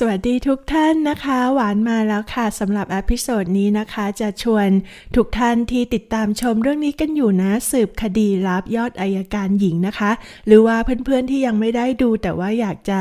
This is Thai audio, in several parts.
สวัสดีทุกท่านนะคะ หวานมาแล้วค่ะสำหรับอพิโซดนี้นะคะ จะชวนทุกท่านที่ติดตามชมเรื่องนี้กันอยู่นะ สืบคดีลับยอดอายการหญิงนะคะ หรือว่าเพื่อนๆที่ยังไม่ได้ดู แต่ว่าอยากจะ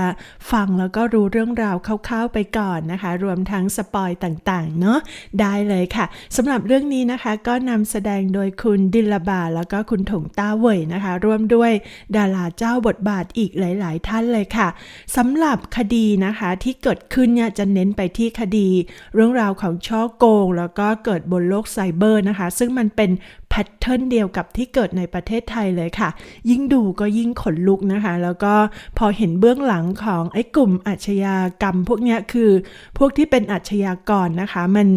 ฟังแล้วก็รู้เรื่องราวคร่าวๆไปก่อนนะคะ รวมทั้งสปอยต่างๆเนาะได้เลยค่ะสำหรับเรื่องนี้นะคะ ก็นำแสดงโดยคุณดิลลาบาแล้วก็คุณถงต้าเว่ยนะคะร่วมด้วยดาราเจ้าบทบาทอีกหลาย ๆ ท่านเลยค่ะสำหรับคดีนะคะที่เกิดขึ้นเนี่ยจะเน้นไปที่คดี เรื่องราวของช่อโกง แล้วก็เกิดบนโลกไซเบอร์นะคะ ซึ่งมันเป็นแพทเทิร์นเดียวกับที่เกิดในประเทศไทยเลยค่ะ ยิ่งดูก็ยิ่งขนลุกนะคะ แล้วก็พอเห็นเบื้องหลังของไอ้กลุ่มอาชญากรรม พวกเนี้ยคือพวกที่เป็นอาชญากรนะคะมัน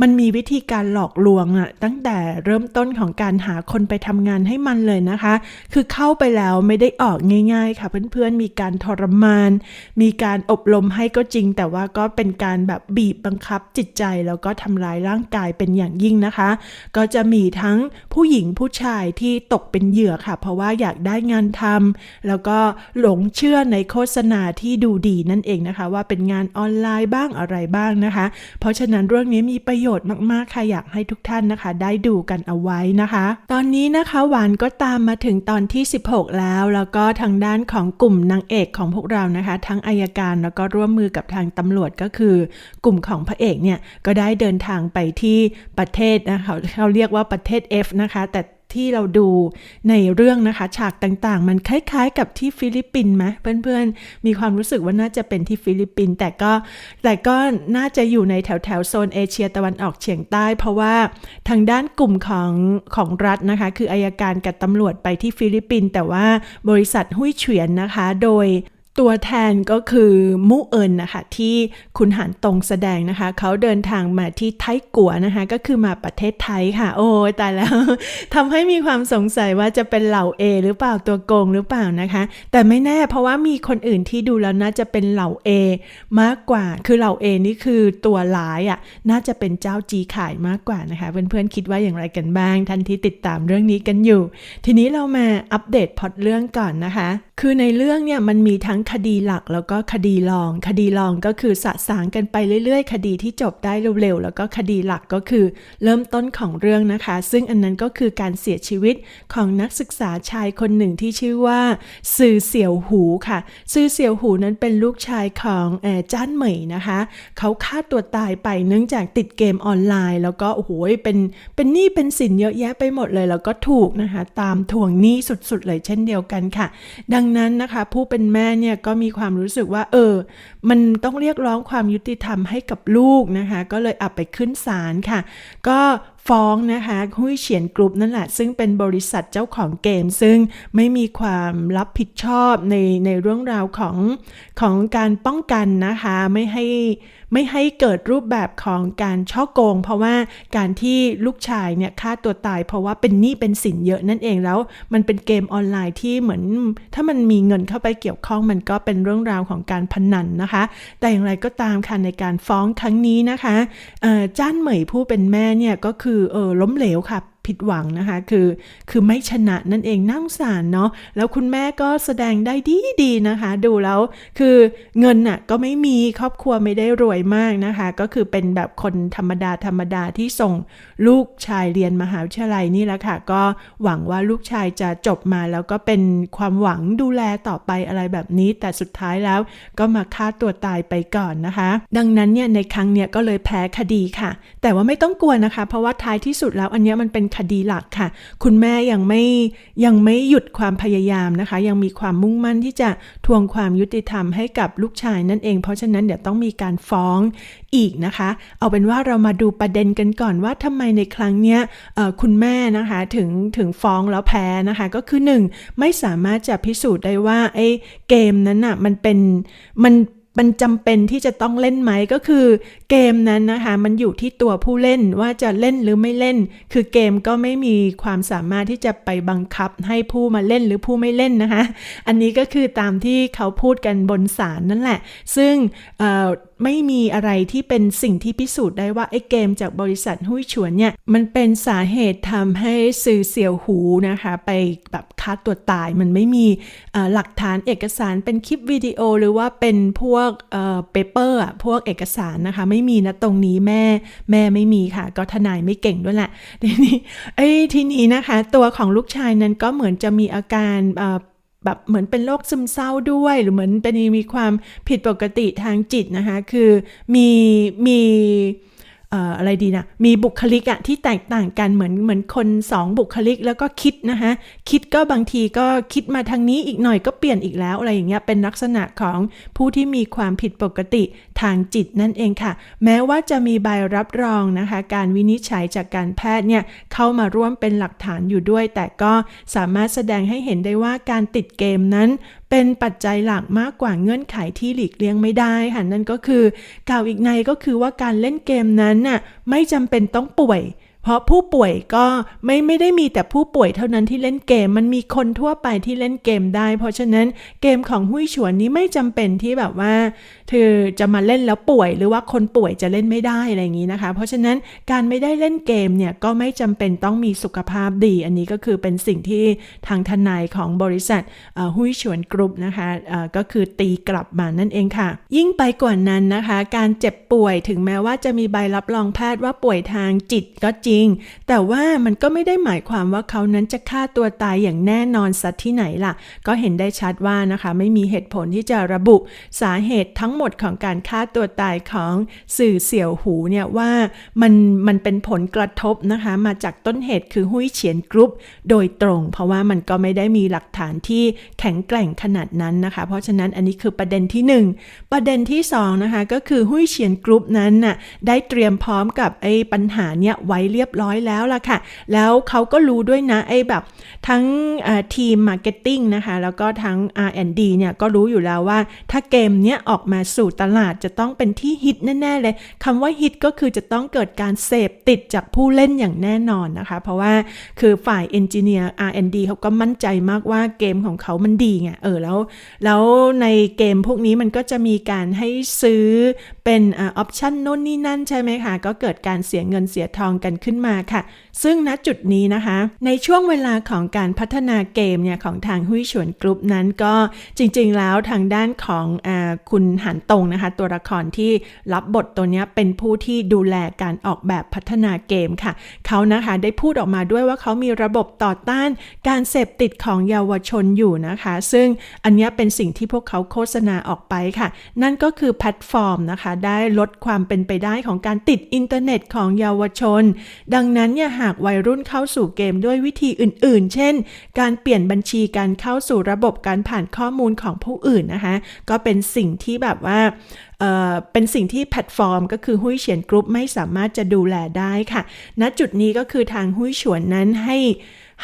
มันมีวิธีการหลอกลวงอะตั้งแต่เริ่มต้นของการหาคนไปทำงานให้มันเลยนะคะ คือเข้าไปแล้วไม่ได้ออกง่าย ๆ ค่ะ เพื่อนๆมีการทรมาน มีการอบรมให้ก็จริง แต่ว่าก็เป็นการแบบบีบบังคับจิตใจแล้วก็ทำร้ายร่างกายเป็นอย่างยิ่งนะคะ ก็จะมีทั้งผู้หญิงผู้ชายที่ตกเป็นเหยื่อค่ะ เพราะว่าอยากได้งานทำแล้วก็หลงเชื่อในโฆษณาที่ดูดีนั่นเองนะคะ ว่าเป็นงานออนไลน์บ้างอะไรบ้างนะคะ เพราะฉะนั้นเรื่องนี้มีประโยชน์มากๆค่ะอยากให้ทุกท่านนะคะ ได้ดูกันเอาไว้นะคะ ตอนนี้นะคะหวานก็ตามมาถึงตอนที่ 16 แล้ว แล้วก็ทางด้านของกลุ่มนางเอกของพวกเรานะคะ ทั้งอายการแล้วก็ร่วมมือกับทางตำรวจก็คือกลุ่มของพระเอกเนี่ยก็ได้เดินทางไปที่ประเทศนะคะเขาเรียกว่าประเทศ F นะคะ แต่ ที่เราดูในเรื่องนะคะ ฉากต่างๆ มันคล้ายๆ กับที่ฟิลิปปินส์ไหมเพื่อนๆ มีความรู้สึกว่าน่าจะเป็นที่ฟิลิปปินส์แต่ก็แต่ก็น่าจะอยู่ในแถวๆโซนเอเชียตะวันออกเฉียงใต้ เพราะว่าทางด้านกลุ่มของของรัฐนะคะ คืออายการกับตำรวจไปที่ฟิลิปปินส์แต่ว่าบริษัทหุ้ยเฉียนนะคะ โดย ตัวแทนก็คือมูเอินนะคะที่คุณหันตรงแสดงนะคะ เขาเดินทางมาที่ไทกัวนะคะ ก็คือมาประเทศไทยค่ะ โอ้ตายแล้วทำให้มีความสงสัยว่าจะเป็นเหล่า A หรือเปล่าตัวโกงหรือเปล่านะคะ แต่ไม่แน่เพราะว่ามีคนอื่นที่ดูแล้วน่าจะเป็นเหล่า A มากกว่า คือเหล่า A นี่คือตัวร้ายอะ่ะน่าจะเป็นเจ้าจีขายมากกว่านะคะ เพื่อนๆคิดว่าอย่างไรกันบ้างท่านที่ติดตามเรื่องนี้กันอยู่ ทีนี้เรามาอัปเดตพอตเรื่องก่อนนะคะ คือในเรื่องเนี่ยมันมีทั้งคดีหลักแล้วก็คดีรอง คดีรองก็คือสะสางกันไปเรื่อยๆ คดีที่จบได้เร็วๆ แล้วก็คดีหลักก็คือเริ่มต้นของเรื่องนะคะ ซึ่งอันนั้นก็คือการเสียชีวิตของนักศึกษาชายคนหนึ่งที่ชื่อว่าซือเสี่ยวหูค่ะ ซือเสี่ยวหูนั้นเป็นลูกชายของแอจ้านเหมยนะคะ เขาฆ่าตัวตายไปเนื่องจากติดเกมออนไลน์ แล้วก็โอ้โหเป็นเป็นหนี้เป็นสินเยอะแยะไปหมดเลย แล้วก็ถูกนะคะ ตามทวงหนี้สุดๆเลยเช่นเดียวกันค่ะ ดังนั้นนะคะ ผู้เป็นแม่เนี่ยก็มีความรู้สึกว่า เออ มันต้องเรียกร้องความยุติธรรมให้กับลูกนะคะ ก็เลยอับไปขึ้นศาลค่ะ ก็ฟ้องนะคะหุ้ยเฉียนกรุ๊ปนั่นแหละ ซึ่งเป็นบริษัทเจ้าของเกม ซึ่งไม่มีความรับผิดชอบในในเรื่องราวของของการป้องกันนะคะไม่ให้ไม่ให้เกิดรูปแบบของการช่อโกง เพราะว่าการที่ลูกชายเนี่ยฆ่าตัวตาย เพราะว่าเป็นหนี้เป็นสินเยอะนั่นเองแล้ว มันเป็นเกมออนไลน์ที่เหมือน ถ้ามันมีเงินเข้าไปเกี่ยวข้องมันก็เป็นเรื่องราวของการพนันนะคะ แต่อย่างไรก็ตามค่ะในการฟ้องครั้งนี้นะคะจ้านเหมยผู้เป็นแม่เนี่ยก็คือเออล้มเหลวค่ะผิดหวังนะคะ คือคือไม่ชนะนั่นเองน่าสงสารเนาะแล้วคุณแม่ก็แสดงได้ดีดีนะคะ ดูแล้วคือเงินน่ะก็ไม่มีครอบครัวไม่ได้รวยมากนะคะ ก็คือเป็นแบบคนธรรมดาธรรมดาที่ส่งลูกชายเรียนมหาวิทยาลัยนี่แหละค่ะ ก็หวังว่าลูกชายจะจบมาแล้วก็เป็นความหวังดูแลต่อไปอะไรแบบนี้ แต่สุดท้ายแล้วก็มาฆ่าตัวตายไปก่อนนะคะ ดังนั้นเนี่ยในครั้งเนี้ยก็เลยแพ้คดีค่ะ แต่ว่าไม่ต้องกลัวนะคะ เพราะว่าท้ายที่สุดแล้วอันนี้มันเป็นคดีหลักค่ะ คุณแม่ยังไม่ยังไม่หยุดความพยายามนะคะ ยังมีความมุ่งมั่นที่จะทวงความยุติธรรมให้กับลูกชายนั่นเอง เพราะฉะนั้นเดี๋ยวต้องมีการฟ้องอีกนะคะ เอาเป็นว่าเรามาดูประเด็นกันก่อนว่าทำไมในครั้งเนี้ยคุณแม่นะคะถึงถึงฟ้องแล้วแพ้นะคะ ก็คือ 1 ไม่สามารถจะพิสูจน์ได้ว่าไอ้เกมนั้นอะมันเป็นมัน มันจำเป็นที่จะต้องเล่นไหมก็คือเกมนั้นนะคะมันอยู่ที่ตัวผู้เล่นว่าจะเล่นหรือไม่เล่น คือเกมก็ไม่มีความสามารถที่จะไปบังคับให้ผู้มาเล่นหรือผู้ไม่เล่นนะคะ อันนี้ก็คือตามที่เขาพูดกันบนศาลนั่นแหละ ซึ่ง ไม่มีอะไรที่เป็นสิ่งที่พิสูจน์ได้ว่าไอ้เกมจากบริษัทหุ้ยฉวนเนี่ยมันเป็นสาเหตุทำให้สื่อเสี่ยวหูนะคะไปแบบฆ่าตัวตายมันไม่มีหลักฐานเอกสารเป็นคลิปวิดีโอ หรือว่าเป็นพวกเปเปอร์อะพวกเอกสารนะคะไม่มีนะตรงนี้แม่แม่ไม่มีค่ะ ก็ทนายไม่เก่งด้วยแหละทีนี้ไอ้ทีนี้นะคะ ตัวของลูกชายนั้นก็เหมือนจะมีอาการ แบบเหมือนเป็นโรคซึมเศร้าด้วย หรือเหมือนเป็นมีความผิดปกติทางจิตนะคะ คือมีมี อะไรดีนะมีบุคลิกอะที่แตกต่างกันเหมือนเหมือนคนสองบุคลิกแล้วก็คิดนะคะคิดก็บางทีก็คิดมาทางนี้อีกหน่อยก็เปลี่ยนอีกแล้วอะไรอย่างเงี้ยเป็นลักษณะของผู้ที่มีความผิดปกติทางจิตนั่นเองค่ะ แม้ว่าจะมีใบรับรองนะคะ การวินิจฉัยจากการแพทย์เนี่ยเข้ามาร่วมเป็นหลักฐานอยู่ด้วย แต่ก็สามารถแสดงให้เห็นได้ว่าการติดเกมนั้น เป็นปัจจัยหลักมากกว่าเงื่อนไขที่หลีกเลี่ยงไม่ได้ค่ะนั่นก็คือกล่าวอีกในก็คือว่าการเล่นเกมนั้นน่ะไม่จำเป็นต้องป่วย เพราะผู้ป่วยก็ไม่ไม่ได้มีแต่ผู้ป่วยเท่านั้นที่เล่นเกมมันมีคนทั่วไปที่เล่นเกมได้ เพราะฉะนั้นเกมของหุ้ยฉวนนี้ไม่จำเป็นที่แบบว่า เธอจะมาเล่นแล้วป่วย หรือว่าคนป่วยจะเล่นไม่ได้อะไรอย่างนี้นะคะ เพราะฉะนั้นการไม่ได้เล่นเกมเนี่ยก็ไม่จำเป็นต้องมีสุขภาพดี อันนี้ก็คือเป็นสิ่งที่ทางทนายของบริษัทหุ้ยฉวนกรุ๊ปนะคะก็คือตีกลับมานั่นเองค่ะ ยิ่งไปกว่านั้นนะคะ การเจ็บป่วยถึงแม้ว่าจะมีใบรับรองแพทย์ว่าป่วยทางจิตก็จริง แต่ว่ามันก็ไม่ได้หมายความว่าเขานั้นจะฆ่าตัวตายอย่างแน่นอนสัตที่ไหนล่ะ ก็เห็นได้ชัดว่านะคะ ไม่มีเหตุผลที่จะระบุสาเหตุทั้งหมดของการฆ่าตัวตายของสื่อเสี่ยวหูเนี่ยว่ามันมันเป็นผลกระทบนะคะมาจากต้นเหตุคือหุ้ยเฉียนกรุ๊ปโดยตรง เพราะว่ามันก็ไม่ได้มีหลักฐานที่แข็งแกร่งขนาดนั้นนะคะ เพราะฉะนั้นอันนี้คือประเด็นที่หนึ่งประเด็นที่สองนะคะก็คือหุ้ยเฉียนกรุ๊ปนั้นน่ะได้เตรียมพร้อมกับไอ้ปัญหาเนี่ยไว้เรียบร้อยแล้วล่ะค่ะ แล้วเขาก็รู้ด้วยนะไอ้แบบทั้งทีมมาร์เก็ตติ้งนะคะแล้วก็ทั้ง R&D เนี่ยก็รู้อยู่แล้วว่าถ้าเกมเนี้ยออกมาสู่ตลาดจะต้องเป็นที่ฮิตแน่ๆเลยคำว่าฮิตก็คือจะต้องเกิดการเสพติดจากผู้เล่นอย่างแน่นอนนะคะ เพราะว่าคือฝ่ายเอนจิเนียร์ R&D เขาก็มั่นใจมากว่าเกมของเขามันดีไงเออแล้ว แล้วในเกมพวกนี้มันก็จะมีการให้ซื้อเป็นออปชันโน่นนี่นั่นใช่ไหมคะก็เกิดการเสียเงินเสียทองกันขึ้นมาค่ะ ซึ่งณจุดนี้นะคะ ในช่วงเวลาของการพัฒนาเกมเนี่ยของทางหุ้ยฉวนกรุ๊ปนั้นก็จริงๆแล้วทางด้านของอคุณหันตงนะคะ ตัวละครที่รับบทตัวนี้เป็นผู้ที่ดูแลการออกแบบพัฒนาเกมค่ะ เขานะคะได้พูดออกมาด้วยว่าเขามีระบบต่อต้านการเสพติดของเยาวชนอยู่นะคะ ซึ่งอันนี้เป็นสิ่งที่พวกเขาโฆษณาออกไปค่ะ นั่นก็คือแพลตฟอร์มนะคะ ได้ลดความเป็นไปได้ของการติดอินเทอร์เน็ตของเยาวชน ดังนั้นเนี่ยหากวัยรุ่นเข้าสู่เกมด้วยวิธีอื่น ๆ เช่น การเปลี่ยนบัญชีการเข้าสู่ระบบการผ่านข้อมูลของผู้อื่นนะคะ ก็เป็นสิ่งที่แบบว่าเเป็นสิ่งที่แพลตฟอร์ม ก็คือหุ้ยเฉียนกรุ๊ปไม่สามารถจะดูแลได้ค่ะ ณจุดนี้ก็คือทางหุ้ยฉวนนั้นให้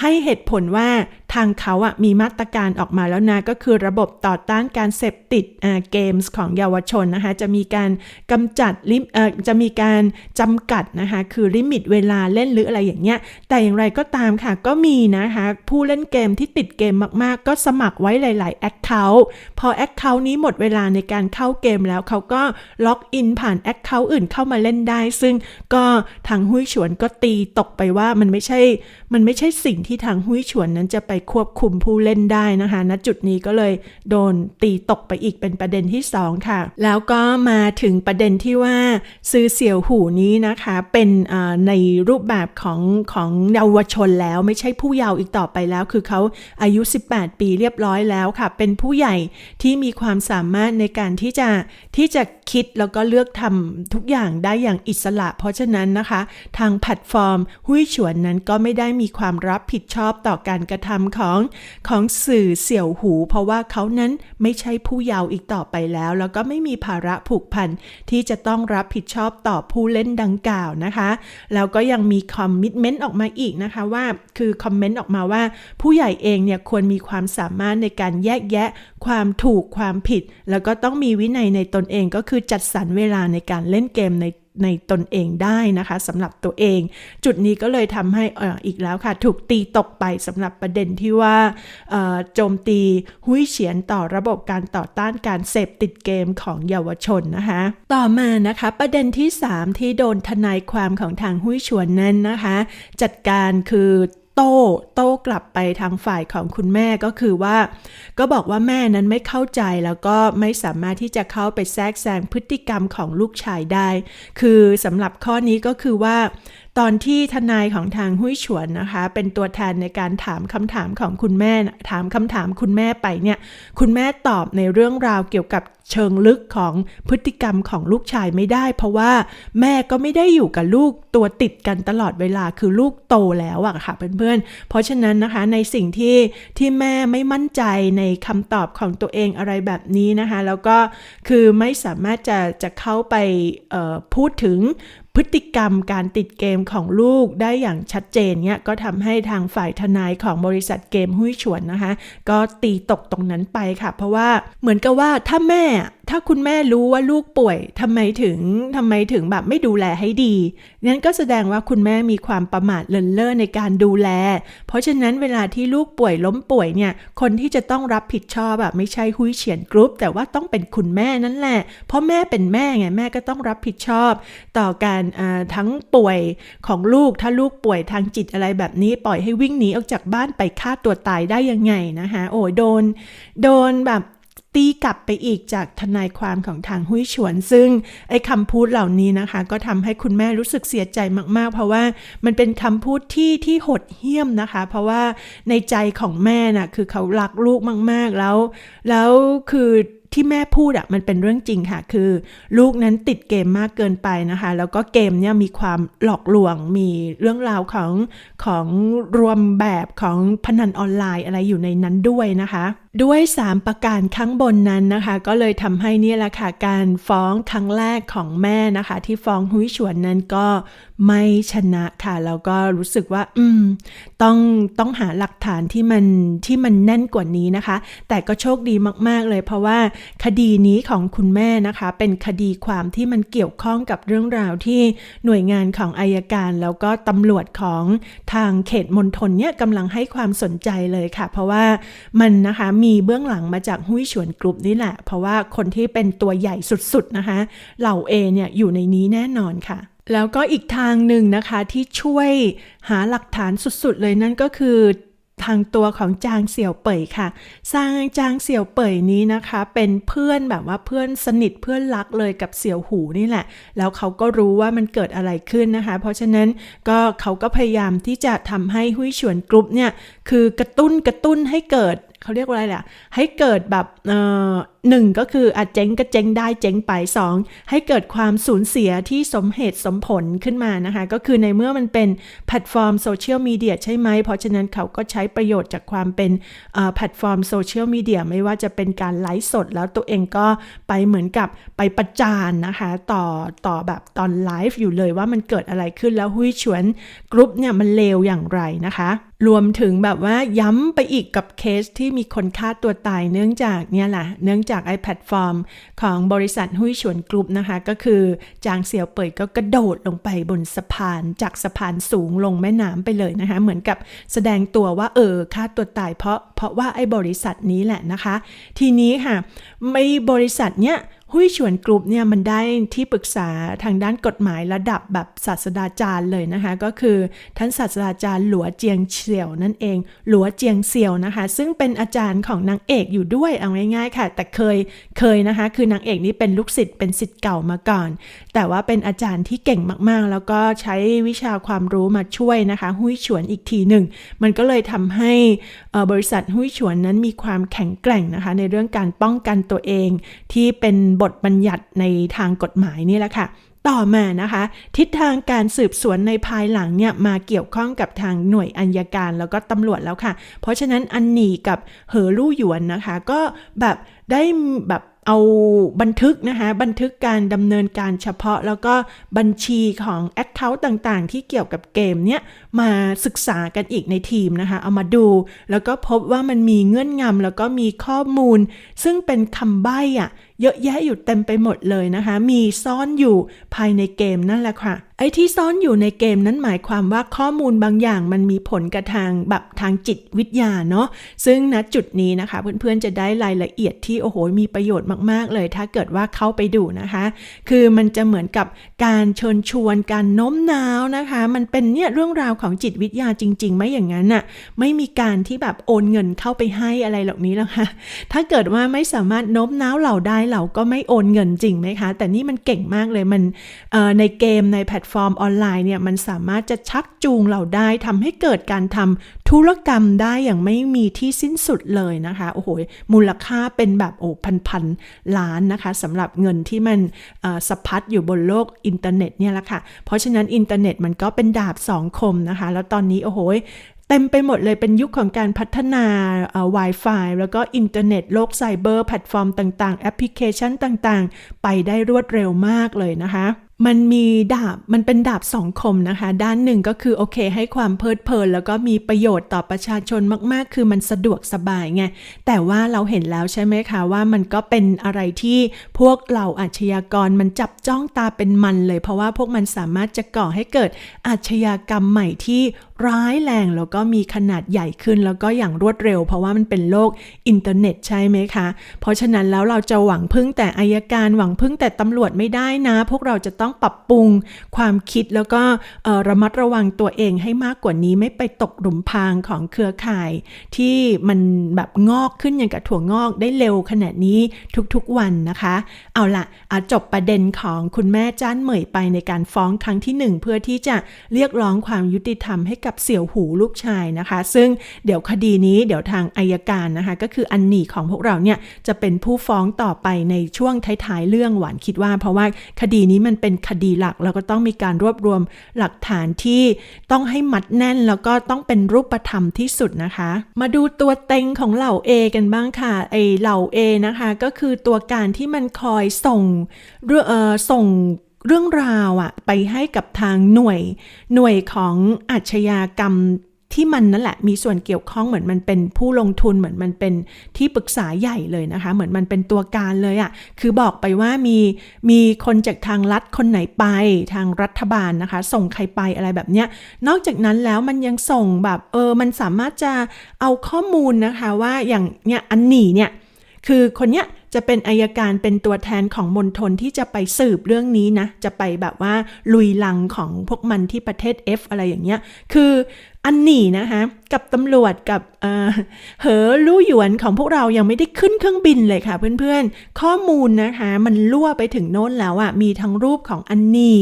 ให้เหตุผลว่าทางเขาอะมีมาตรการออกมาแล้วนะ ก็คือระบบต่อต้านการเสพติดเกมส์ของเยาวชนนะคะ จะมีการกำจัดลิมจะมีการจำกัดนะคะ คือลิมิตเวลาเล่นหรืออะไรอย่างเงี้ย แต่อย่างไรก็ตามค่ะ ก็มีนะคะ ผู้เล่นเกมที่ติดเกมมากๆ ก็สมัครไว้หลายๆ Account พอ Account นี้หมดเวลาในการเข้าเกมแล้วเขาก็ล็อกอินผ่าน Account อื่นเข้ามาเล่นได้ ซึ่งก็ทางหุ้ยฉวนก็ตีตกไปว่ามันไม่ใช่ มันไม่ใช่สิ่งที่ทางหุ้ยฉวนนั้นจะไปควบคุมผู้เล่นได้นะคะณจุดนี้ก็เลยโดนตีตกไปอีกเป็นประเด็นที่ 2 ค่ะ แล้วก็มาถึงประเด็นที่ว่าซื้อเสี่ยวหูนี้นะคะเป็นในรูปแบบของของเยาวชนแล้วไม่ใช่ผู้เยาว์อีกต่อไปแล้ว คือเขาอายุ 18 ปีเรียบร้อยแล้วค่ะ เป็นผู้ใหญ่ที่มีความสามารถในการที่จะที่จะคิดแล้วก็เลือกทำทุกอย่างได้อย่างอิสระ เพราะฉะนั้นนะคะ ทางแพลตฟอร์มหุ้ยฉวนนั้นก็ไม่ได้มีความรับผิดิดชอบต่อการกระทำของของสื่อเสี่ยวหู เพราะว่าเขานั้นไม่ใช่ผู้เยาว์อีกต่อไปแล้ว แล้วก็ไม่มีภาระผูกพันที่จะต้องรับผิดชอบต่อผู้เล่นดังกล่าวนะคะแล้วก็ยังมีคอมมิชเมนต์ออกมาอีกนะคะว่าคือคอมเมนต์ออกมาว่า ผู้ใหญ่เองเนี่ยควรมีความสามารถในการแยกแยะความถูกความผิด แล้วก็ต้องมีวินัยในตนเองก็คือจัดสรรเวลาในการเล่นเกมใน ในตนเองได้นะคะสำหรับตัวเอง จุดนี้ก็เลยทำให้ออีกแล้วค่ะ ถูกตีตกไปสำหรับประเด็นที่ว่าโจมตีหุ้ยเฉียนต่อระบบการต่อต้านการเสพติดเกมของเยาวชนนะคะต่อมานะคะประเด็นที่ 3 ที่โดนทนายความของทางหุ้ยชวนนั้นนะคะ จัดการคือ โต้โต้กลับไปทางฝ่ายของคุณแม่ก็คือว่า ก็บอกว่าแม่นั้นไม่เข้าใจแล้วก็ไม่สามารถที่จะเข้าไปแทรกแซงพฤติกรรมของลูกชายได้ คือสำหรับข้อนี้ก็คือว่า ตอนที่ทนายของทางหุ้ยฉวนนะคะ เป็นตัวแทนในการถามคำถามของคุณแม่ ถามคำถามคุณแม่ไปเนี่ย คุณแม่ตอบในเรื่องราวเกี่ยวกับเชิงลึกของพฤติกรรมของลูกชายไม่ได้ เพราะว่าแม่ก็ไม่ได้อยู่กับลูกตัวติดกันตลอดเวลาคือลูกโตแล้วอะค่ะเพื่อนๆ เพราะฉะนั้นนะคะในสิ่งที่ที่แม่ไม่มั่นใจในคำตอบของตัวเองอะไรแบบนี้นะคะ แล้วก็คือไม่สามารถจะจะเข้าไปพูดถึง พฤติกรรมการติดเกมของลูกได้อย่างชัดเจนเนี่ยก็ทำให้ทางฝ่ายทนายของบริษัทเกมหุ้ยฉวนนะคะ ก็ตีตกตรงนั้นไปค่ะ เพราะว่าเหมือนกับว่าถ้าแม่ ถ้าคุณแม่รู้ว่าลูกป่วยทำไมถึงทำไมถึงแบบไม่ดูแลให้ดีนั้นก็แสดงว่าคุณแม่มีความประมาทเลินเล่อในการดูแล เพราะฉะนั้นเวลาที่ลูกป่วยล้มป่วยเนี่ย คนที่จะต้องรับผิดชอบแบบไม่ใช่หุยเฉียนกรุ๊ป แต่ว่าต้องเป็นคุณแม่นั่นแหละ เพราะแม่เป็นแม่ไงแม่ก็ต้องรับผิดชอบ ต่อการทั้งป่วยของลูกถ้าลูกป่วยทางจิตอะไรแบบนี้ ปล่อยให้วิ่งหนีออกจากบ้านไปฆ่าตัวตายได้ยังไงนะคะโอ้ยโดน โดนแบบ ตีกลับไปอีกจากทนายความของทางหุ้ยฉวน ซึ่งไอ้คำพูดเหล่านี้นะคะ ก็ทำให้คุณแม่รู้สึกเสียใจมากๆ เพราะว่ามันเป็นคำพูดที่ที่หดเหี้ยมนะคะ เพราะว่าในใจของแม่น่ะคือเขารักลูกมาก ๆ แล้ว แล้วคือที่แม่พูดอะมันเป็นเรื่องจริงค่ะ คือ ลูกนั้นติดเกมมากเกินไปนะคะ แล้วก็เกมเนี่ยมีความหลอกลวงมีเรื่องราวของของรวมแบบของพนันออนไลน์อะไรอยู่ในนั้นด้วยนะคะ ด้วย 3 ประการข้างบนนั้นนะคะ ก็เลยทำให้นี่แหละค่ะการฟ้องครั้งแรกของแม่นะคะ ที่ฟ้องหุ้ยฉวนนั้นก็ไม่ชนะค่ะแล้วก็รู้สึกว่า อืม ต้องต้องหาหลักฐานที่มันที่มันแน่นกว่านี้นะคะ แต่ก็โชคดีมาก ๆ เลยเพราะว่าคดีนี้ของคุณแม่นะคะ เป็นคดีความที่มันเกี่ยวข้องกับเรื่องราวที่หน่วยงานของอายการ แล้วก็ตำรวจของทางเขตมณฑลเนี่ยกำลังให้ความสนใจเลยค่ะ เพราะว่ามันนะคะมีีเบื้องหลังมาจากหุ้ยฉวนกรุ๊ปนี่แหละ เพราะว่าคนที่เป็นตัวใหญ่สุดๆนะคะ เหล่าเอเนี่ยอยู่ในนี้แน่นอนค่ะ แล้วก็อีกทางหนึ่งนะคะที่ช่วยหาหลักฐานสุดๆเลยนั่นก็คือทางตัวของจางเสี่ยวเป่ยค่ะสร้างจางเสี่ยวเป่ยนี้นะคะ เป็นเพื่อนแบบว่าเพื่อนสนิทเพื่อนรักเลยกับเสี่ยวหูนี่แหละ แล้วเขาก็รู้ว่ามันเกิดอะไรขึ้นนะคะ เพราะฉะนั้นก็เขาก็พยายามที่จะทำให้หุ้ยฉวนกรุ๊ปเนี่ยคือกระตุ้นกระตุ้นให้เกิด เขาเรียกว่าอะไรแหละให้เกิดแบบหนึ่งก็คืออาจเจ๊งก็เจ๊งได้เจ๊งไปสองให้เกิดความสูญเสียที่สมเหตุสมผลขึ้นมานะคะ ก็คือในเมื่อมันเป็นแพลตฟอร์มโซเชียลมีเดียใช่ไหม เพราะฉะนั้นเขาก็ใช้ประโยชน์จากความเป็นแพลตฟอร์มโซเชียลมีเดียไม่ว่าจะเป็นการไลฟ์สด แล้วตัวเองก็ไปเหมือนกับไปประจานนะคะ ต่อต่อแบบตอนไลฟ์อยู่เลยว่ามันเกิดอะไรขึ้นแล้วหุ้ยฉวนกรุ๊ปเนี่ยมันเลวอย่างไรนะคะรวมถึงแบบว่าย้ำไปอีกกับเคสที่มีคนฆ่าตัวตายเนื่องจากเนี่ยแหละเนื่องจากไอแพลตฟอร์มของบริษัทหุ้ยฉวนกรุ๊ปนะคะ ก็คือจางเสี่ยวเปิดก็กระโดดลงไปบนสะพานจากสะพานสูงลงแม่น้ำไปเลยนะคะ เหมือนกับแสดงตัวว่าเออฆ่าตัวตายเพราะ เพราะว่าไอ้บริษัทนี้แหละนะคะ ทีนี้ค่ะไม่บริษัทเนี้ยหุ้ยฉวนกรุ๊ปเนี่ยมันได้ที่ปรึกษาทางด้านกฎหมายระดับแบบศาสตราจารย์เลยนะคะ ก็คือท่านศาสตราจารย์หลัวเจียงเสี่ยวนั่นเอง หลัวเจียงเสี่ยวนะคะ ซึ่งเป็นอาจารย์ของนางเอกอยู่ด้วยเอาง่ายๆค่ะ แต่เคยเคยนะคะ คือนางเอกนี่เป็นลูกศิษย์เป็นศิษย์เก่ามาก่อน แต่ว่าเป็นอาจารย์ที่เก่งมากๆ แล้วก็ใช้วิชาความรู้มาช่วยนะคะ หุ้ยฉวนอีกทีหนึ่งมันก็เลยทำให้บริษัทหุ้ยฉวนนั้นมีความแข็งแกร่งนะคะ ในเรื่องการป้องกันตัวเอง ที่เป็นบทบัญญัติในทางกฎหมายนี่แหละค่ะต่อมานะคะ ทิศทางการสืบสวนในภายหลังเนี่ยมาเกี่ยวข้องกับทางหน่วยอัยการแล้วก็ตำรวจแล้วค่ะ เพราะฉะนั้นอันหนีกับเหอลู่หยวนนะคะ ก็แบบได้แบบ เอาบันทึกนะคะบันทึกการดำเนินการเฉพาะ แล้วก็บัญชีของ Account ต่างๆ ที่เกี่ยวกับเกมเนี้ยมาศึกษากันอีกในทีมนะคะ เอามาดู แล้วก็พบว่ามันมีเงื่อนงำแล้วก็มีข้อมูล ซึ่งเป็นคำใบ้อะ เยอะแยะอยู่เต็มไปหมดเลยนะคะ มีซ่อนอยู่ภายในเกมนั่นแหละค่ะ ไอ้ที่ซ่อนอยู่ในเกมนั้นหมายความว่าข้อมูลบางอย่างมันมีผลกระทางแบบทางจิตวิทยาเนาะ ซึ่งณจุดนี้นะคะ เพื่อนๆจะได้รายละเอียดที่โอ้โหมีประโยชน์มากๆเลย ถ้าเกิดว่าเข้าไปดูนะคะ คือมันจะเหมือนกับการเชิญชวนการโน้มน้าวนะคะ มันเป็นเนี่ยเรื่องราวของจิตวิทยาจริงๆไม่อย่างนั้นน่ะไม่มีการที่แบบโอนเงินเข้าไปให้อะไรเหล่านี้แล้วค่ะ ถ้าเกิดว่าไม่สามารถโน้มน้าวเราได้เราก็ไม่โอนเงินจริงไหมคะ แต่นี่มันเก่งมากเลยมันในเกมในแพลตฟอร์มออนไลน์เนี่ยมันสามารถจะชักจูงเราได้ทำให้เกิดการทำธุรกรรมได้อย่างไม่มีที่สิ้นสุดเลยนะคะโอ้โหมูลค่าเป็นแบบโอ้พันพันล้านนะคะสำหรับเงินที่มันสะพัดอยู่บนโลกอินเทอร์เน็ตเนี่ยแหละค่ะ เพราะฉะนั้นอินเทอร์เน็ตมันก็เป็นดาบสองคมนะคะ แล้วตอนนี้โอ้โห เต็มไปหมดเลยเป็นยุคของการพัฒนา Wi-Fi แล้วก็อินเทอร์เน็ตโลกไซเบอร์แพลตฟอร์มต่างๆ แอปพลิเคชันต่างๆ ไปได้รวดเร็วมากเลยนะคะ มันมีดาบมันเป็นดาบสองคมนะคะ ด้านหนึ่งก็คือโอเค ให้ความเพลิดเพลิน แล้วก็มีประโยชน์ต่อประชาชนมากๆ คือมันสะดวกสบายไง แต่ว่าเราเห็นแล้วใช่ไหมคะว่ามันก็เป็นอะไรที่พวกเหล่าอาชญากรมันจับจ้องตาเป็นมันเลย เพราะว่าพวกมันสามารถจะก่อให้เกิดอาชญากรรมใหม่ที่ ร้ายแรงแล้วก็มีขนาดใหญ่ขึ้นแล้วก็อย่างรวดเร็ว เพราะว่ามันเป็นโลกอินเทอร์เน็ตใช่ไหมคะ เพราะฉะนั้นแล้วเราจะหวังพึ่งแต่อายการหวังพึ่งแต่ตำรวจไม่ได้นะ พวกเราจะต้องปรับปรุงความคิดแล้วก็ระมัดระวังตัวเองให้มากกว่านี้ไม่ไปตกหลุมพรางของเครือข่าย ที่มันแบบงอกขึ้นอย่างกับถั่วงอกได้เร็วขนาดนี้ทุกๆวันนะคะ เอาละเอาจบประเด็นของคุณแม่จ้านเหมยไปในการฟ้องครั้งที่หนึ่งเพื่อที่จะเรียกร้องความยุติธรรมให้กับเสี่ยวหูลูกชายนะคะ ซึ่งเดี๋ยวคดีนี้เดี๋ยวทางอายการนะคะ ก็คืออันหนีของพวกเราเนี่ยจะเป็นผู้ฟ้องต่อไปในช่วงท้ายๆเรื่องหวานคิดว่า เพราะว่าคดีนี้มันเป็นคดีหลักแล้วก็ต้องมีการรวบรวมหลักฐานที่ต้องให้มัดแน่นแล้วก็ต้องเป็นรูปธรรมที่สุดนะคะ มาดูตัวเต็งของเหล่า A กันบ้างค่ะไอเหล่า A นะคะก็คือตัวการที่มันคอยส่งเรื่องเออส่ง เรื่องราวอะไปให้กับทางหน่วย หน่วยของอาชญากรรมที่มันนั่นแหละมีส่วนเกี่ยวข้องเหมือนมันเป็นผู้ลงทุนเหมือนมันเป็นที่ปรึกษาใหญ่เลยนะคะ เหมือนมันเป็นตัวการเลยอะคือบอกไปว่ามีมีคนจากทางรัฐคนไหนไปทางรัฐบาลนะคะ ส่งใครไปอะไรแบบเนี้ยนอกจากนั้นแล้วมันยังส่งแบบเออมันสามารถจะเอาข้อมูลนะคะว่าอย่างเนี่ยอันหนีเนี่ยคือคนเนี้ย จะเป็นอายการเป็นตัวแทนของมณฑลที่จะไปสืบเรื่องนี้นะ จะไปแบบว่าลุยลังของพวกมันที่ประเทศ F อะไรอย่างเงี้ย คือ อันหนีนะคะกับตำรวจกับเอ่อเหอลู่หยวนของพวกเรายังไม่ได้ขึ้นเครื่องบินเลยค่ะเพื่อนๆ ข้อมูลนะคะมันลั่วไปถึงโน้นแล้วอะ่ะมีทั้งรูปของอันนี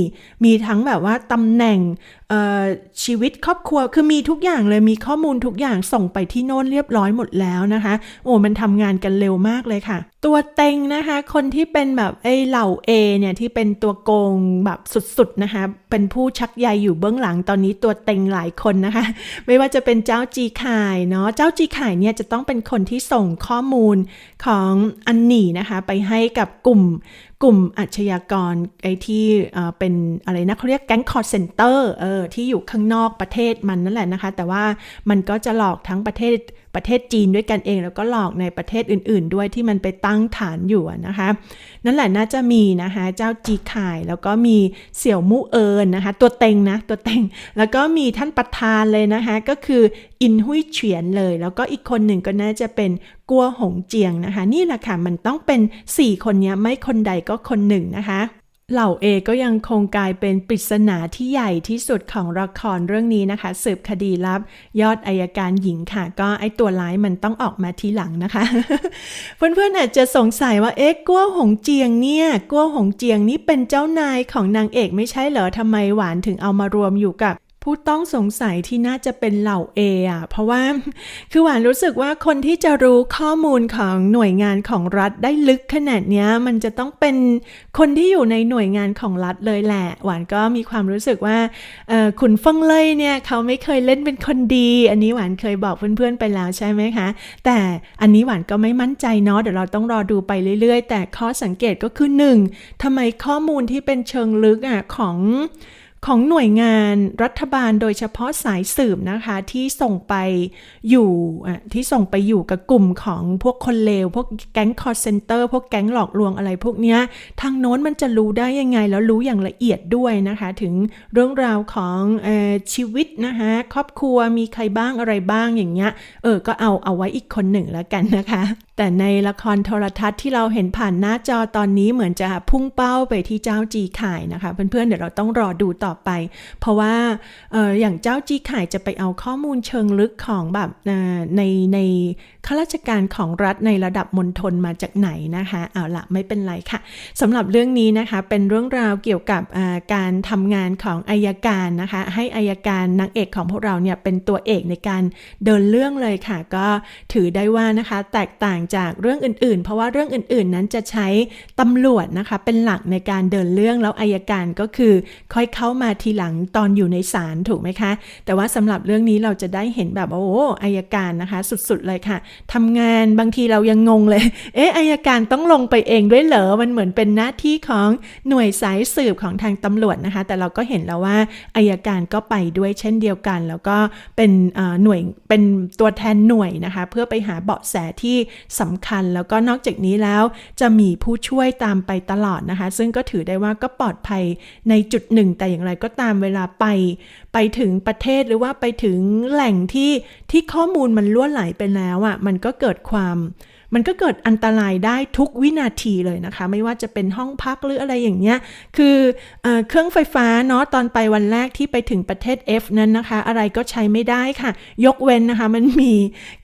มีทั้งแบบว่าตำแหน่งชีวิตครอบครัวคือมีทุกอย่างเลยมีข้อมูลทุกอย่างส่งไปที่โน้นเรียบร้อยหมดแล้วนะคะ โอ้มันทำงานกันเร็วมากเลยค่ะ ตัวเต็งนะคะ คนที่เป็นแบบไอ้เหล่า A เนี่ยที่เป็นตัวโกงแบบสุดๆนะคะ เป็นผู้ชักใยอยู่เบื้องหลังตอนนี้ตัวเต็งหลายคนนะคะไม่ว่าจะเป็นเจ้าจีข่ายเนาะเจ้าจีข่ายเนี่ยจะต้องเป็นคนที่ส่งข้อมูลของอันหนีนะคะไปให้กับกลุ่มกลุ่มอาชญากรไอ้ที่เอ่อเป็นอะไรนะเขาเรียกแก๊งคอร์เซนเตอร์เออที่อยู่ข้างนอกประเทศมันนั่นแหละนะคะ แต่ว่ามันก็จะหลอกทั้งประเทศ ประเทศจีนด้วยกันเอง แล้วก็หลอกในประเทศอื่น ๆ ด้วยที่มันไปตั้งฐานอยู่นะคะ นั่นแหละน่าจะมีนะคะเจ้าจีข่ายแล้วก็มีเสี่ยวมู่เอินนะคะ ตัวเต็งนะตัวเต็ง แล้วก็มีท่านประธานเลยนะคะก็คืออินหุยเฉียนเลย แล้วก็อีกคนหนึ่งก็น่าจะเป็นกัวหงเจียงนะคะ นี่แหละค่ะมันต้องเป็น 4 คนนี้ไม่คนใดก็คนหนึ่งนะคะ เหล่าเอก็ยังคงกลายเป็นปริศนาที่ใหญ่ที่สุดของละครเรื่องนี้นะคะ สืบคดีลับ ยอดอายการหญิงค่ะ ก็ไอตัวร้ายมันต้องออกมาทีหลังนะคะ เพื่อนๆอาจจะสงสัยว่าเอ๊ะกัวหงเจียงเนี่ยกัวหงเจียงนี่เป็นเจ้านายของนางเอกไม่ใช่เหรอทำไมหวานถึงเอามารวมอยู่กับ ผู้ต้องสงสัยที่น่าจะเป็นเหล่า A อะ เพราะว่าคือหวานรู้สึกว่าคนที่จะรู้ข้อมูลของหน่วยงานของรัฐได้ลึกขนาดนี้มันจะต้องเป็นคนที่อยู่ในหน่วยงานของรัฐเลยแหละ หวานก็มีความรู้สึกว่าเอ่อขุนฟงเล่ยเนี่ยเขาไม่เคยเล่นเป็นคนดี อันนี้หวานเคยบอกเพื่อนๆไปแล้วใช่ไหมคะ แต่อันนี้หวานก็ไม่มั่นใจเนาะเดี๋ยวเราต้องรอดูไปเรื่อยๆ แต่ข้อสังเกตก็คือหนึ่งทำไมข้อมูลที่เป็นเชิงลึกอะของ ของหน่วยงานรัฐบาลโดยเฉพาะสายสืบนะคะที่ส่งไปอยู่ที่ส่งไปอยู่กับกลุ่มของพวกคนเลว พวกแก๊งคอร์เซนเตอร์พวกแก๊งหลอกลวงอะไรพวกเนี้ยทางโน้นมันจะรู้ได้ยังไง แล้วรู้อย่างละเอียดด้วยนะคะ ถึงเรื่องราวของออชีวิตนะคะครอบครัวมีใครบ้างอะไรบ้างอย่างเงี้ยเออก็เอาเอาไว้อีกคนหนึ่งแล้วกันนะคะ แต่ในละครโทรทัศน์ที่เราเห็นผ่านหน้าจอตอนนี้เหมือนจะพุ่งเป้าไปที่เจ้าจีข่ายนะคะเพื่อนๆเดี๋ยวเราต้องรอดูต่อไป เพราะว่าอออย่างเจ้าจีข่ายจะไปเอาข้อมูลเชิงลึกของแบบในในข้าราชการของรัฐในระดับมณฑลมาจากไหนนะคะเอาละไม่เป็นไรค่ะสำหรับเรื่องนี้นะคะเป็นเรื่องราวเกี่ยวกับการทำงานของอายการนะคะ ให้อายการนางเอกของพวกเราเนี่ยเป็นตัวเอกในการเดินเรื่องเลยค่ะ ก็ถือได้ว่านะคะแตกต่างจากเรื่องอื่น ๆ เพราะว่าเรื่องอื่น ๆ นั้นจะใช้ตำรวจนะคะเป็นหลักในการเดินเรื่องแล้วอายการก็คือค่อยเข้ามาทีหลังตอนอยู่ในศาลถูกไหมคะ แต่ว่าสำหรับเรื่องนี้เราจะได้เห็นแบบว่าโอ้อายการนะคะ สุดๆเลยค่ะทำงานบางทีเรายังงงเลย เอ๊ะอายการต้องลงไปเองด้วยเหรอมันเหมือนเป็นหน้าที่ของหน่วยสายสืบของทางตำรวจนะคะ แต่เราก็เห็นแล้วว่าอายการก็ไปด้วยเช่นเดียวกัน แล้วก็เป็นหน่วยเป็นตัวแทนหน่วยนะคะ เพื่อไปหาเบาะแสที่สำคัญแล้วก็นอกจากนี้แล้วจะมีผู้ช่วยตามไปตลอดนะคะ ซึ่งก็ถือได้ว่าก็ปลอดภัยในจุดหนึ่งแต่อย่างไรก็ตามเวลาไป ไปถึงประเทศหรือว่าไปถึงแหล่งที่ที่ข้อมูลมันล่วนไหลไปแล้วอะ่ะมันก็เกิดความมันก็เกิดอันตรายได้ทุกวินาทีเลยนะคะ ไม่ว่าจะเป็นห้องพักหรืออะไรอย่างเงี้ย คือเออเครื่องไฟฟ้าเนาะตอนไปวันแรกที่ไปถึงประเทศ F นั้นนะคะ อะไรก็ใช้ไม่ได้ค่ะ ยกเว้นนะคะ มันมี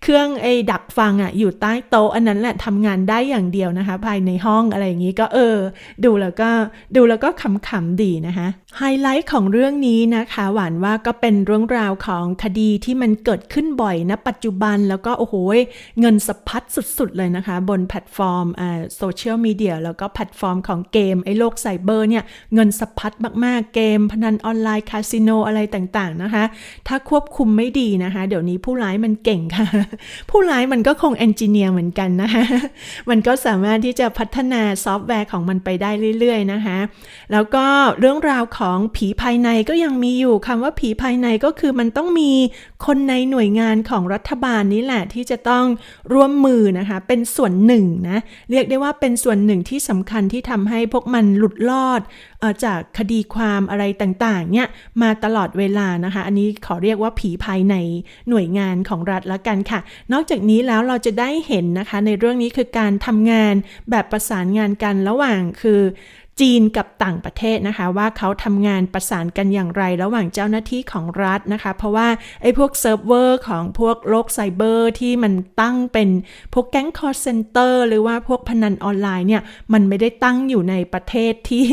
เครื่องไอ้ดักฟังอะ่ะอยู่ใต้โต๊ะอันนั้นแหละทำงานได้อย่างเดียวนะคะ ภายในห้องอะไรอย่างงี้ก็เออ ดูแล้วก็ดูแล้วก็ขำๆดีนะคะไฮไลท์ของเรื่องนี้นะคะหวานว่าก็เป็นเรื่องราวของคดีที่มันเกิดขึ้นบ่อยณปัจจุบันแล้วก็โอ้โหเงินสะพัดสุดๆเลยนะคะ บนแพลตฟอร์มอ่าโซเชียลมีเดียแล้วก็แพลตฟอร์มของเกมไอ้โลกไซเบอร์เนี่ยเงินสะพัดมากๆเกม พนันออนไลน์คาสิโนอะไรต่างๆนะคะ ถ้าควบคุมไม่ดีนะคะ เดี๋ยวนี้ผู้ร้ายมันเก่งค่ะ ผู้ร้ายมันก็คงเอนจิเนียร์เหมือนกันนะคะมันก็สามารถที่จะพัฒนาซอฟต์แวร์ของมันไปได้เรื่อยๆนะคะ แล้วก็เรื่องราวของผีภายในก็ยังมีอยู่คำว่าผีภายในก็คือมันต้องมีคนในหน่วยงานของรัฐบาลนี้แหละที่จะต้องร่วมมือนะคะ เป็นส่วนหนึ่งนะ เรียกได้ว่าเป็นส่วนหนึ่งที่สำคัญที่ทำให้พวกมันหลุดรอดออจากคดีความอะไรต่างๆเนี่ยมาตลอดเวลานะคะ อันนี้ขอเรียกว่าผีภายในหน่วยงานของรัฐละกันค่ะ นอกจากนี้แล้วเราจะได้เห็นนะคะ ในเรื่องนี้คือการทำงานแบบประสานงานกันระหว่างคือ จีนกับต่างประเทศนะคะ ว่าเขาทำงานประสานกันอย่างไรระหว่างเจ้าหน้าที่ของรัฐนะคะ เพราะว่าไอ้พวกเซิร์ฟเวอร์ของพวกโลกไซเบอร์ที่มันตั้งเป็นพวกแก๊งคอร์เซนเตอร์หรือว่าพวกพนันออนไลน์เนี่ยมันไม่ได้ตั้งอยู่ในประเทศที่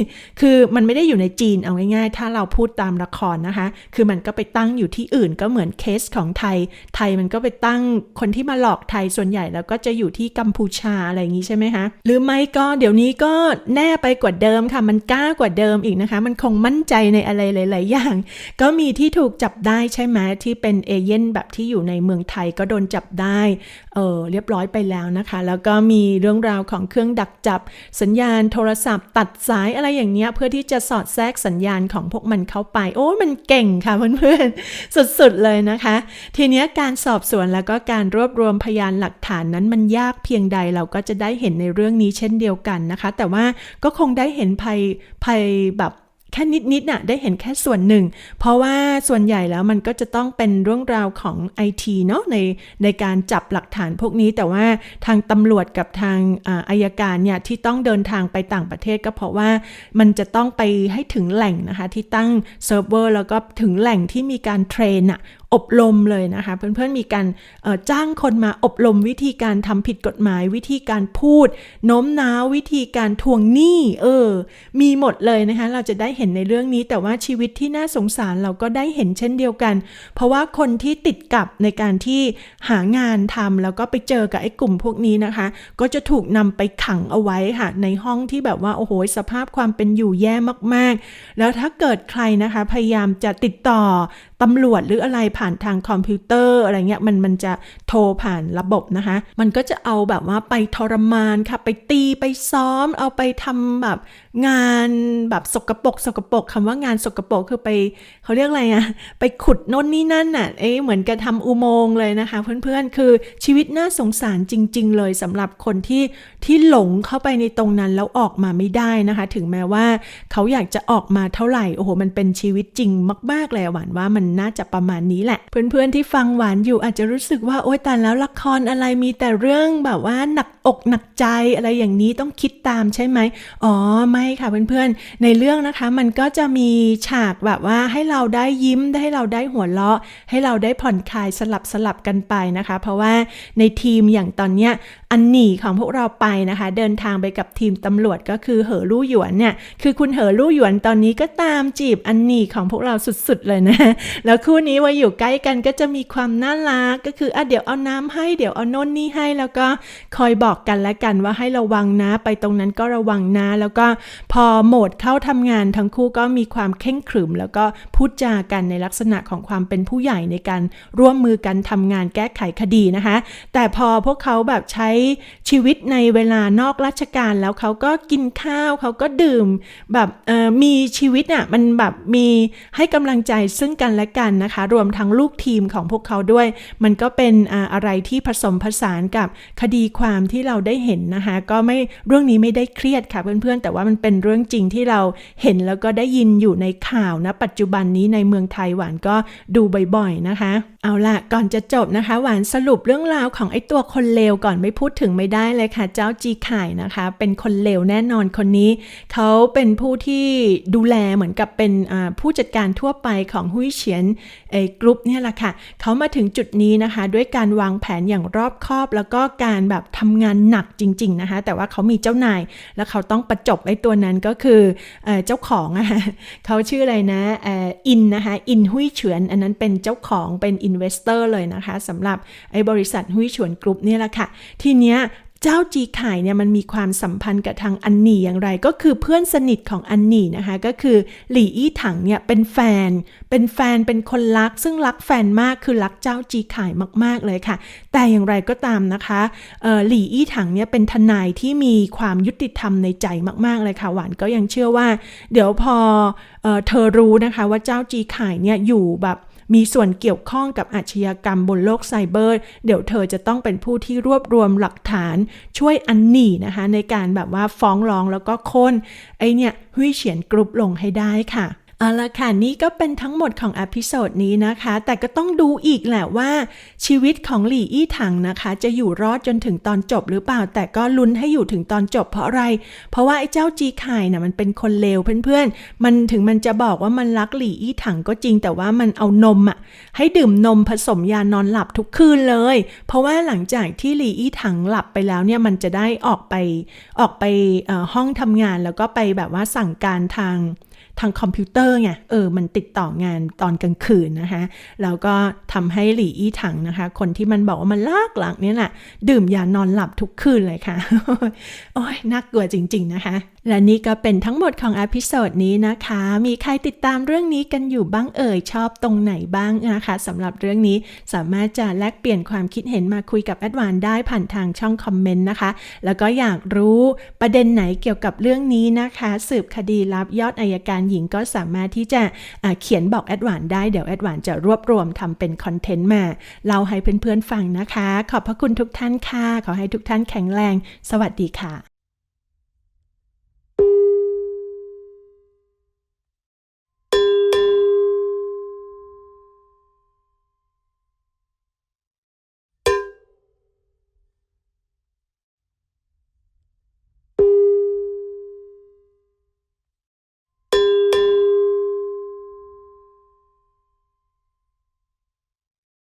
คือมันไม่ได้อยู่ในจีนเอาง่ายๆ ถ้าเราพูดตามละครนะคะ คือมันก็ไปตั้งอยู่ที่อื่นก็เหมือนเคสของไทย ไทยมันก็ไปตั้งคนที่มาหลอกไทยส่วนใหญ่แล้วก็จะอยู่ที่กัมพูชาอะไรอย่างนี้ใช่ไหมคะหรือไม่ก็เดี๋ยวนี้ก็แน่ไปกว่าเดิมค่ะ มันกล้ากว่าเดิมอีกนะคะ มันคงมั่นใจในอะไรหลาย ๆ อย่าง ก็มีที่ถูกจับได้ใช่ไหมที่เป็นเอเย่นแบบที่อยู่ในเมืองไทยก็โดนจับได้เออเรียบร้อยไปแล้วนะคะ แล้วก็มีเรื่องราวของเครื่องดักจับสัญญาณโทรศัพท์ ตัดสายอะไรอย่างเงี้ยเพื่อที่จะสอดแทรกสัญญาณของพวกมันเข้าไป โอ้มันเก่งค่ะเพื่อน ๆ สุด ๆ เลยนะคะ ทีนี้การสอบสวนแล้วก็การรวบรวมพยานหลักฐานนั้นมันยากเพียงใดเราก็จะได้เห็นในเรื่องนี้เช่นเดียวกันนะคะ แต่ว่าก็คงได้เห็นภัยภัยแบบแค่นิดๆน่ะได้เห็นแค่ส่วนหนึ่ง เพราะว่าส่วนใหญ่แล้วมันก็จะต้องเป็นเรื่องราวของ IT เนาะในในการจับหลักฐานพวกนี้แต่ว่าทางตำรวจกับทางอาอายการเนี่ยที่ต้องเดินทางไปต่างประเทศก็เพราะว่ามันจะต้องไปให้ถึงแหล่งนะคะที่ตั้งเซิร์ฟเวอร์แล้วก็ถึงแหล่งที่มีการเทรนอะอบรมเลยนะคะ เพื่อนๆมีการจ้างคนมาอบรมวิธีการทำผิดกฎหมาย วิธีการพูดโน้มน้าววิธีการทวงหนี้เออ มีหมดเลยนะคะ เราจะได้เห็นในเรื่องนี้ แต่ว่าชีวิตที่น่าสงสารเราก็ได้เห็นเช่นเดียวกัน เพราะว่าคนที่ติดกับในการที่หางานทำแล้วก็ไปเจอกับไอ้กลุ่มพวกนี้นะคะ ก็จะถูกนำไปขังเอาไว้ค่ะ ในห้องที่แบบว่าโอ้โหสภาพความเป็นอยู่แย่มากๆ แล้วถ้าเกิดใครนะคะ พยายามจะติดต่อตำรวจหรืออะไรผ่านทางคอมพิวเตอร์อะไรเงี้ยมันมันจะโทรผ่านระบบนะคะ มันก็จะเอาแบบว่าไปทรมานค่ะ ไปตีไปซ้อม เอาไปทำแบบงานแบบสกปรกสกปรกคำว่างานสกปรกคือไปเขาเรียกอะไรอะไปขุดโน่นนี่นั่นน่ะเอ๊ะเหมือนกับทำอุโมงค์เลยนะคะ เพื่อนๆ คือชีวิตน่าสงสารจริง ๆ เลยสำหรับคนที่ที่หลงเข้าไปในตรงนั้นแล้วออกมาไม่ได้นะคะ ถึงแม้ว่าเขาอยากจะออกมาเท่าไหร่โอ้โหมันเป็นชีวิตจริงมาก ๆเลยหวานว่ามันน่าจะประมาณนี้แหละ เพื่อนๆที่ฟังหวานอยู่อาจจะรู้สึกว่าโอ๊ยแต่แล้วละครอะไรมีแต่เรื่องแบบว่าหนักอกหนักใจอะไรอย่างนี้ต้องคิดตามใช่ไหมอ๋อไม่ค่ะเพื่อนๆ ในเรื่องนะคะมันก็จะมีฉากแบบว่าให้เราได้ยิ้มได้ให้เราได้หัวเราะ ให้เราได้ผ่อนคลายสลับสลับกันไปนะคะ เพราะว่าในทีมอย่างตอนเนี้ยอันหนีของพวกเราไปนะคะ เดินทางไปกับทีมตำรวจก็คือเหอลู่หยวนเนี่ยคือคุณเหอลู่หยวนตอนนี้ก็ตามจีบอันหนีของพวกเราสุดๆเลยนะ แล้วคู่นี้ว่าอยู่ใกล้กันก็จะมีความน่ารักก็คืออะเดี๋ยวเอาน้ำให้เดี๋ยวเอาน่นนี่ให้แล้วก็คอยบอกกันและกันว่าให้ระวังนะไปตรงนั้นก็ระวังนะแล้วก็พอโหมดเข้าทำงานทั้งคู่ก็มีความเข่งขรึม แล้วก็พูดจากันในลักษณะของความเป็นผู้ใหญ่ในการร่วมมือกันทำงานแก้ไขคดีนะคะ แต่พอพวกเขาแบบใช้ชีวิตในเวลานอกราชการแล้วเขาก็กินข้าวเขาก็ดื่มแบบมีชีวิตอะมันแบบมีให้กำลังใจซึ่งกันและกันนะคะ รวมทั้งลูกทีมของพวกเขาด้วย มันก็เป็นอะไรที่ผสมผสานกับคดีความที่เราได้เห็นนะคะ ก็ไม่เรื่องนี้ไม่ได้เครียดค่ะเพื่อนๆ แต่ว่ามันเป็นเรื่องจริงที่เราเห็นแล้วก็ได้ยินอยู่ในข่าวนะปัจจุบันนี้ในเมืองไทยหวานก็ดูบ่อยๆนะคะ เอาล่ะ ก่อนจะจบนะคะ หวานสรุปเรื่องราวของไอ้ตัวคนเลวก่อนไม่พูดถึงไม่ได้เลยค่ะ เจ้าจีไข่นะคะ เป็นคนเลวแน่นอนคนนี้ เขาเป็นผู้ที่ดูแลเหมือนกับเป็นผู้จัดการทั่วไปของฮุยเฉียนเอกรุ๊ปเนี่ยแหละค่ะ เขามาถึงจุดนี้นะคะ ด้วยการวางแผนอย่างรอบคอบ แล้วก็การแบบทำงานหนักจริง ๆนะคะ แต่ว่าเขามีเจ้านาย แล้วเขาต้องประจบไอ้ตัวนั้นก็คือเอเจ้าของอะค่ะเขาชื่ออะไรนะอออินนะคะ อินฮุยเฉียน อันนั้นเป็นเจ้าของเป็นอินเวสเตอร์เลยนะคะสำหรับไอ้บริษัทฮุยเฉียนกรุ๊ปเนี่ยแหละค่ะ ทีเนี้ยเจ้าจีไข่เนี่ยมันมีความสัมพันธ์กับทางอันหนีอย่างไร ก็คือเพื่อนสนิทของอันหนีนะคะ ก็คือหลี่อี้ถังเนี่ยเป็นแฟน เป็นแฟนเป็นคนรัก ซึ่งรักแฟนมากคือรักเจ้าจีไข่มาก ๆ เลยค่ะ แต่อย่างไรก็ตามนะคะหลี่อี้ถังเนี่ยเป็นทนายที่มีความยุติธรรมในใจมากๆเลยค่ะหวานก็ยังเชื่อว่า เดี๋ยวพอเออเธอรู้นะคะว่าเจ้าจีไข่เนี่ยอยู่แบบ มีส่วนเกี่ยวข้องกับอาชญากรรมบนโลกไซเบอร์ เดี๋ยวเธอจะต้องเป็นผู้ที่รวบรวมหลักฐานช่วยอันหนีนะคะ ในการแบบว่าฟ้องร้องแล้วก็ค้นไอเนี่ยหุยเฉียนกรุ๊ปลงให้ได้ค่ะ เอาละค่ะนี่ก็เป็นทั้งหมดของอพิโซดนี้นะคะ แต่ก็ต้องดูอีกแหละว่าชีวิตของหลี่อี้ถังนะคะ จะอยู่รอดจนถึงตอนจบหรือเปล่า แต่ก็ลุ้นให้อยู่ถึงตอนจบเพราะอะไร เพราะว่าไอ้เจ้าจีไข่น่ะมันเป็นคนเลวเพื่อนๆ มันถึงมันจะบอกว่ามันรักหลี่อี้ถังก็จริง แต่ว่ามันเอานมอะให้ดื่มนมผสมยานอนหลับทุกคืนเลย เพราะว่าหลังจากที่หลี่อี้ถังหลับไปแล้วเนี่ยมันจะได้ออกไปออกไปห้องทำงานแล้วก็ไปแบบว่าสั่งการทาง ทางคอมพิวเตอร์ไงเออมันติดต่องานตอนกลางคืนนะคะแล้วก็ทำให้หลี่อี้ถังนะคะ คนที่มันบอกว่ามันลากหลังเนี่ยแหละดื่มยานอนหลับทุกคืนเลยค่ะ โอ้ยน่ากลัวจริง ๆ นะคะ และนี่ก็เป็นทั้งหมดของอพิโซดนี้นะคะ มีใครติดตามเรื่องนี้กันอยู่บ้างเอ่ยชอบตรงไหนบ้างนะคะสำหรับเรื่องนี้สามารถจะแลกเปลี่ยนความคิดเห็นมาคุยกับแอดวานได้ผ่านทางช่องคอมเมนต์นะคะ แล้วก็อยากรู้ประเด็นไหนเกี่ยวกับเรื่องนี้นะคะ สืบคดีลับยอดอายการหญิงก็สามารถที่จะเขียนบอกแอดวานได้เดี๋ยวแอดวานจะรวบรวมทำเป็นคอนเทนต์มาเล่าให้เพื่อนๆฟังนะคะ ขอบพระคุณทุกท่านค่ะ ขอให้ทุกท่านแข็งแรง สวัสดีค่ะ